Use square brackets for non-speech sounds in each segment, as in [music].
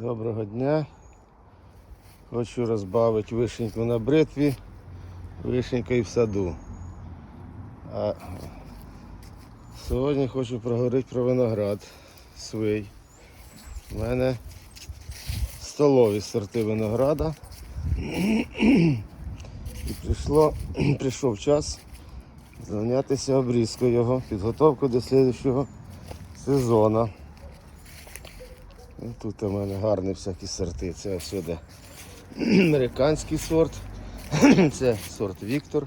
Доброго дня. Хочу розбавити вишеньку на бритві, вишенька і в саду. А сьогодні хочу проговорити про виноград свій. У мене столові сорти винограда. І прийшло, прийшов час зайнятися обрізкою його, підготовкою до слідчого сезону. І Тут у мене гарні всякі сорти. Це сюди [clears throat] американський сорт. [clears throat] Це сорт Віктор.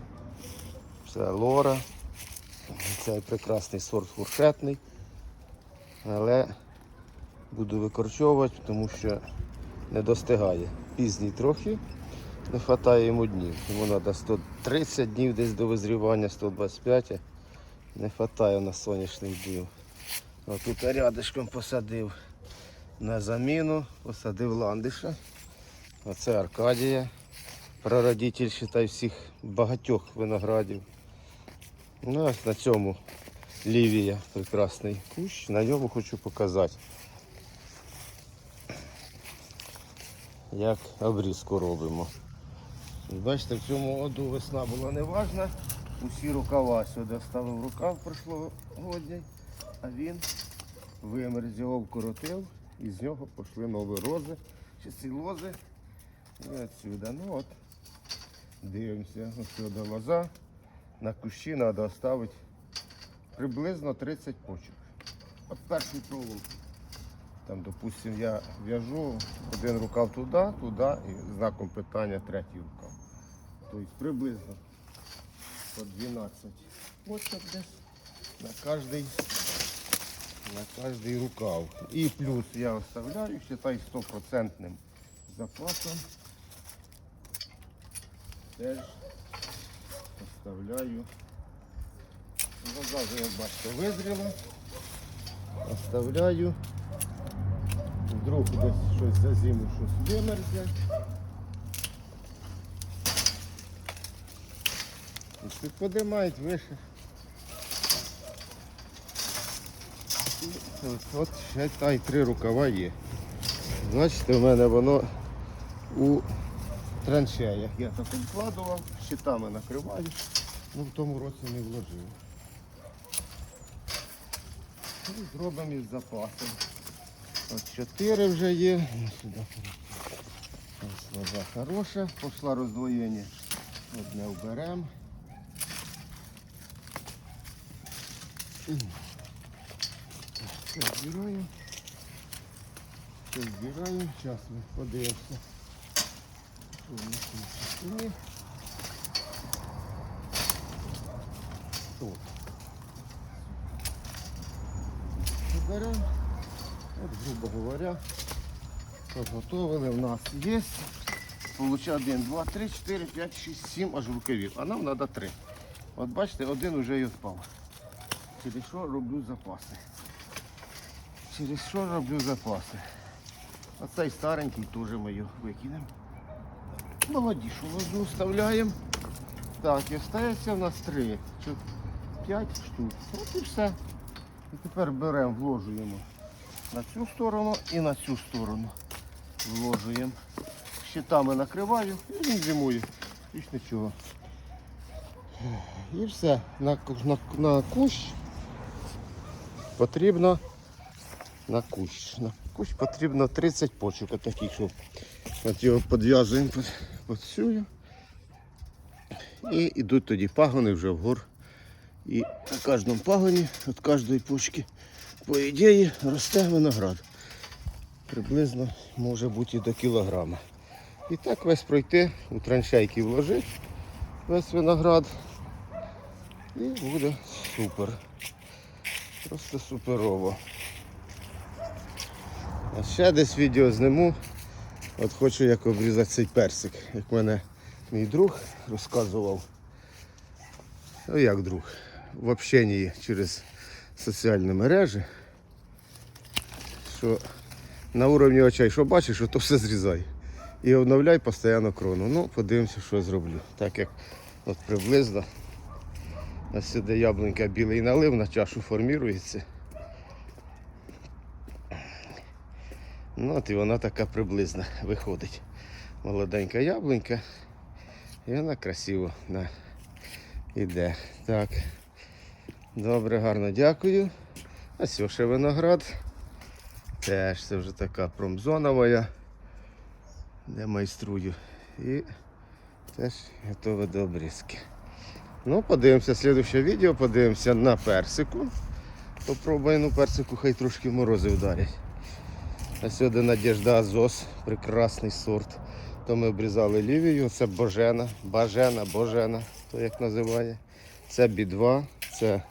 Це Лора. Це прекрасний сорт фуршетний. Але буду викорчовувати, тому що не достигає. Пізній трохи, не вистачає йому днів. Йому треба 130 днів десь до визрівання, 125. Не вистачає на сонячних днів. Отут рядишком посадив на заміну, посадив ландиша. Оце Аркадія, прародитель считай, всіх багатьох виноградів. Ну, ось на цьому лівія прекрасний кущ. На ньому хочу показати, як обрізку робимо. Бачите, в цьому году весна була неважна. Усі рукава сюди ставив рукав прошлогодній, а він вимерз, його вкоротив і з нього пішли нові рози. Чи ці лози і отсюда. Ну от, дивимося, сюди лоза. На кущі треба оставити приблизно 30 почок. От перший проволок. Там, допустимо, я в'яжу один рукав туди, туди і знаком питання третій рукав. Тобто приблизно по 12 почок десь на кожний на кожний рукав. І плюс я оставляю, считай, стопроцентним запасом. Теж оставляю. Лоза вже, як бачите, визріла. Оставляю. Вдруг десь щось за зиму щось вимерзне. І Підподимають вище. От, ще та й три рукава є. Бачите, в мене воно у траншеях. Я так вкладував, щитами накриваю, ну в тому році не вложив. Ну, Зробимо із запасом. От чотири вже є. Ну, Сюди. Ось вода хороша, пішла роздвоєння. Одне вберемо. Це збираємо. Це збираємо. Зараз ми подивимося. Що в нас тут є. Тут. Беремо. От, грубо говоря, підготовили. В нас є. Получає 1, 2, 3, 4, 5, 6, 7 аж рукавів. А нам треба 3. От бачите, один вже і впав. Через що роблю запаси. Через що роблю запаси. А цей старенький теж ми його викинемо. Молодішу лозу вставляємо. Так, і остається в нас 3, 5 штук. От і все. І тепер беремо, вложуємо на цю сторону і на цю сторону. Вложуємо. Щитами накриваю і він зимує. Більш нічого. І все. На, на, на кущ потрібно на кущ. На кущ потрібно 30 почок отаких, щоб от його підв'язуємо під, цю. І йдуть тоді пагони вже вгор. І на кожному пагоні від кожної почки, по ідеї, росте виноград. Приблизно може бути і до кілограма. І так весь пройти, у траншейки вложити весь виноград. І буде супер. Просто суперово. А ще десь відео зниму. От хочу як обрізати цей персик, як мене мій друг розказував. Ну як друг, в общенні через соціальні мережі, що на уровні очей, що бачиш, то все зрізай. І обновляй постійно крону. Ну, подивимося, що зроблю. Так як от приблизно ось сюди яблунька білий налив, на чашу формірується. Ну, от і вона така приблизна виходить. Молоденька яблунька. І вона красиво на, іде. Так. Добре, гарно дякую. А ще виноград. Теж це вже така промзона де майструю. І теж готове до обрізки. Ну, подивимося слідуще відео, подивимося на персику. Попробуємо ну, персику, хай трошки морози вдарять. А сьогодні Надіжда Азос, прекрасний сорт. То ми обрізали лівію, це божена, бажена, божена, то як називає. Це бі-2, це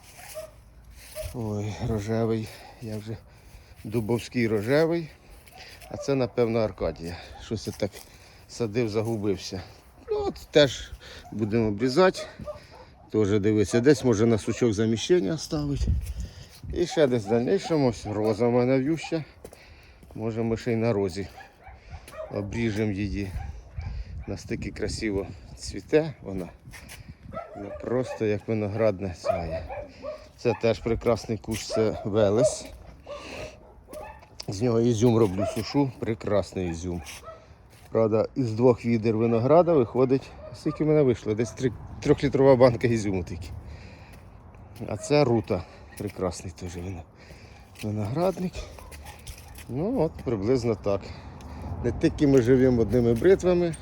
ой, рожевий, я вже дубовський рожевий. А це, напевно, Аркадія. Щось я так садив, загубився. Ну, от теж будемо обрізати. Теж дивитися, десь може на сучок заміщення ставити. І ще десь в дальнішому роза в мене в'юща. Може ми ще й на розі обріжемо її. Настільки красиво цвіте вона. Ну, просто як виноградне своє. Це теж прекрасний кущ, це велес. З нього ізюм роблю сушу, прекрасний ізюм. Правда, із двох відер винограда виходить, скільки в мене вийшло? Десь трьохлітрова банка ізюму тільки. А це рута. Прекрасний теж вино- виноградник. Ну от приблизно так. Не тільки ми живемо одними бритвами.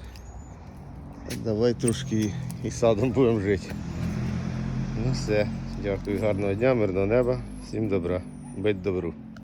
а Давай трошки і- садом будемо жити. Ну все. Дякую, гарного дня, мирного неба. Всім добра. бить добру.